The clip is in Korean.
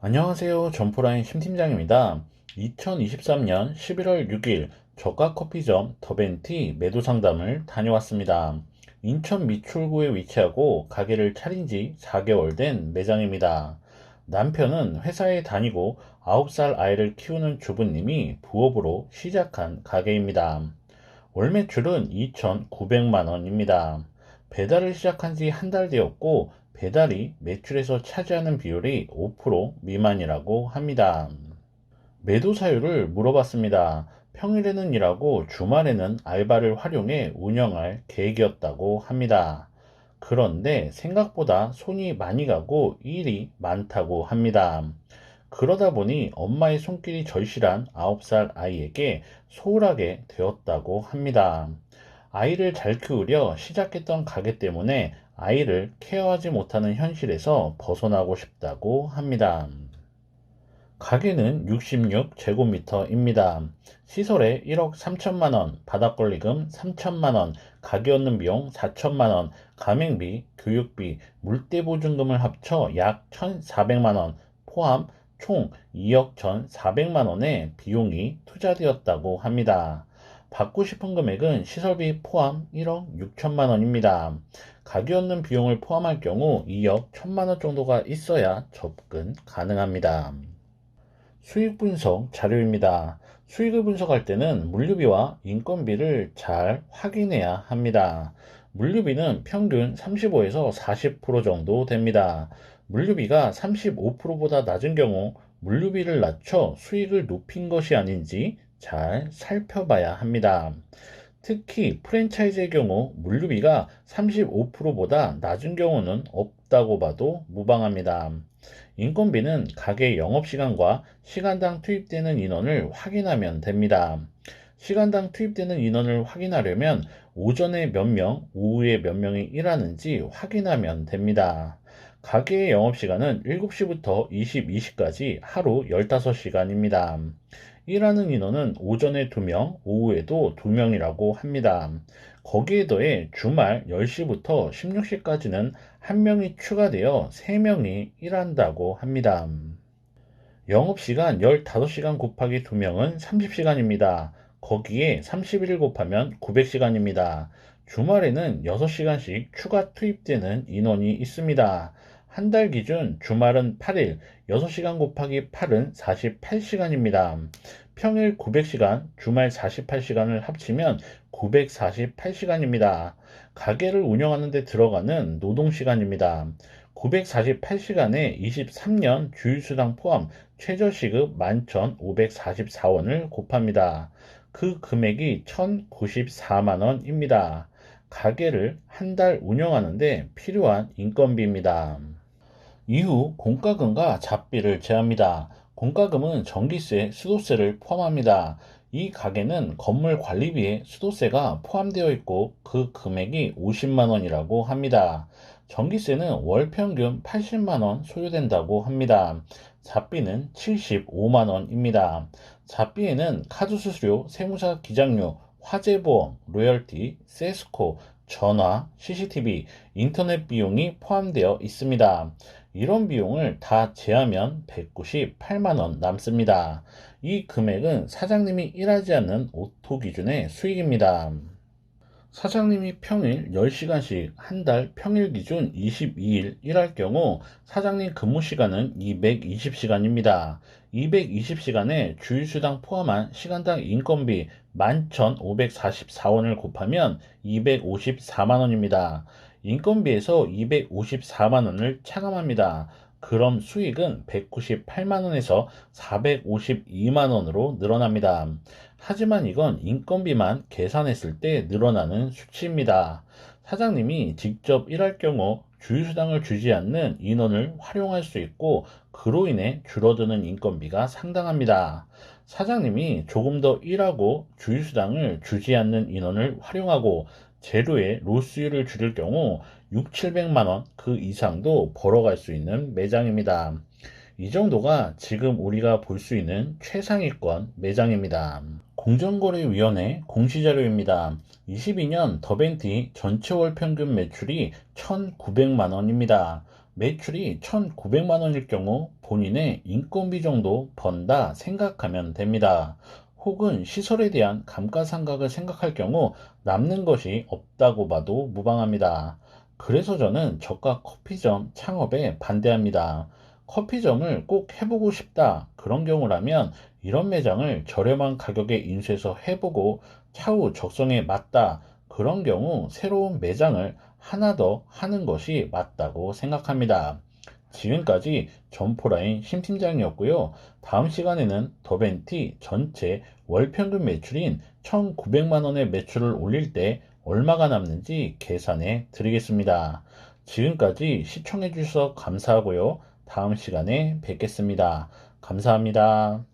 안녕하세요. 점포라인 심팀장입니다. 2023년 11월 6일 저가 커피점 더벤티 매도 상담을 다녀왔습니다. 인천 미출구에 위치하고 가게를 차린 지 4개월 된 매장입니다. 남편은 회사에 다니고 9살 아이를 키우는 주부님이 부업으로 시작한 가게입니다. 월 매출은 2,900만 원입니다. 배달을 시작한 지 한 달 되었고 배달이 매출에서 차지하는 비율이 5% 미만이라고 합니다. 매도 사유를 물어봤습니다. 평일에는 일하고 주말에는 알바를 활용해 운영할 계획이었다고 합니다. 그런데 생각보다 손이 많이 가고 일이 많다고 합니다. 그러다 보니 엄마의 손길이 절실한 9살 아이에게 소홀하게 되었다고 합니다. 아이를 잘 키우려 시작했던 가게 때문에 아이를 케어하지 못하는 현실에서 벗어나고 싶다고 합니다. 가게는 66제곱미터입니다. 시설에 1억 3천만 원, 바닥권리금 3천만 원, 가게 얻는 비용 4천만 원, 가맹비, 교육비, 물대보증금을 합쳐 약 1,400만 원 포함 총 2억 1,400만 원의 비용이 투자되었다고 합니다. 받고 싶은 금액은 시설비 포함 1억 6천만 원입니다. 가게 얻는 비용을 포함할 경우 2억 1천만 원 정도가 있어야 접근 가능합니다. 수익 분석 자료입니다. 수익을 분석할 때는 물류비와 인건비를 잘 확인해야 합니다. 물류비는 평균 35에서 40% 정도 됩니다. 물류비가 35%보다 낮은 경우 물류비를 낮춰 수익을 높인 것이 아닌지 잘 살펴봐야 합니다. 특히 프랜차이즈의 경우 물류비가 35%보다 낮은 경우는 없다고 봐도 무방합니다. 인건비는 가게 영업시간과 시간당 투입되는 인원을 확인하면 됩니다. 시간당 투입되는 인원을 확인하려면 오전에 몇 명, 오후에 몇 명이 일하는지 확인하면 됩니다. 가게의 영업시간은 7시부터 22시까지 하루 15시간입니다. 일하는 인원은 오전에 2명, 오후에도 2명이라고 합니다. 거기에 더해 주말 10시부터 16시까지는 1명이 추가되어 3명이 일한다고 합니다. 영업시간 15시간 곱하기 2명은 30시간입니다. 거기에 31을 곱하면 900시간입니다. 주말에는 6시간씩 추가 투입되는 인원이 있습니다. 한 달 기준 주말은 8일, 6시간 곱하기 8은 48시간입니다. 평일 900시간, 주말 48시간을 합치면 948시간입니다. 가게를 운영하는 데 들어가는 노동시간입니다. 948시간에 23년 주휴수당 포함 최저시급 11,544원을 곱합니다. 그 금액이 1,094만원입니다. 가게를 한 달 운영하는데 필요한 인건비입니다. 이후 공과금과 잡비를 제합니다. 공과금은 전기세, 수도세를 포함합니다. 이 가게는 건물 관리비에 수도세가 포함되어 있고 그 금액이 50만 원이라고 합니다. 전기세는 월 평균 80만 원 소요된다고 합니다. 잡비는 75만 원입니다. 잡비에는 카드 수수료, 세무사 기장료, 화재보험, 로열티, 세스코, 전화, CCTV, 인터넷 비용이 포함되어 있습니다. 이런 비용을 다 제하면 198만원 남습니다. 이 금액은 사장님이 일하지 않는 오토 기준의 수익입니다. 사장님이 평일 10시간씩 한 달 평일 기준 22일 일할 경우 사장님 근무 시간은 220시간입니다. 220시간에 주휴수당 포함한 시간당 인건비 11,544원을 곱하면 254만원입니다. 인건비에서 254만원을 차감합니다. 그럼 수익은 198만원에서 452만원으로 늘어납니다. 하지만 이건 인건비만 계산했을 때 늘어나는 수치입니다. 사장님이 직접 일할 경우 주휴수당을 주지 않는 인원을 활용할 수 있고 그로 인해 줄어드는 인건비가 상당합니다. 사장님이 조금 더 일하고 주휴수당을 주지 않는 인원을 활용하고 재료의 로스율을 줄일 경우 6, 700만 원 그 이상도 벌어갈 수 있는 매장입니다. 이 정도가 지금 우리가 볼 수 있는 최상위권 매장입니다. 공정거래위원회 공시자료입니다. 22년 더벤티 전체 월 평균 매출이 1,900만 원입니다. 매출이 1,900만 원일 경우 본인의 인건비 정도 번다 생각하면 됩니다. 혹은 시설에 대한 감가상각을 생각할 경우 남는 것이 없다고 봐도 무방합니다. 그래서 저는 저가 커피점 창업에 반대합니다. 커피점을 꼭 해보고 싶다. 그런 경우라면 이런 매장을 저렴한 가격에 인수해서 해보고 차후 적성에 맞다. 그런 경우 새로운 매장을 하나 더 하는 것이 맞다고 생각합니다. 지금까지 점포라인 심 팀장이었고요. 다음 시간에는 더벤티 전체 월 평균 매출인 1,900만 원의 매출을 올릴 때 얼마가 남는지 계산해 드리겠습니다. 지금까지 시청해 주셔서 감사하고요. 다음 시간에 뵙겠습니다. 감사합니다.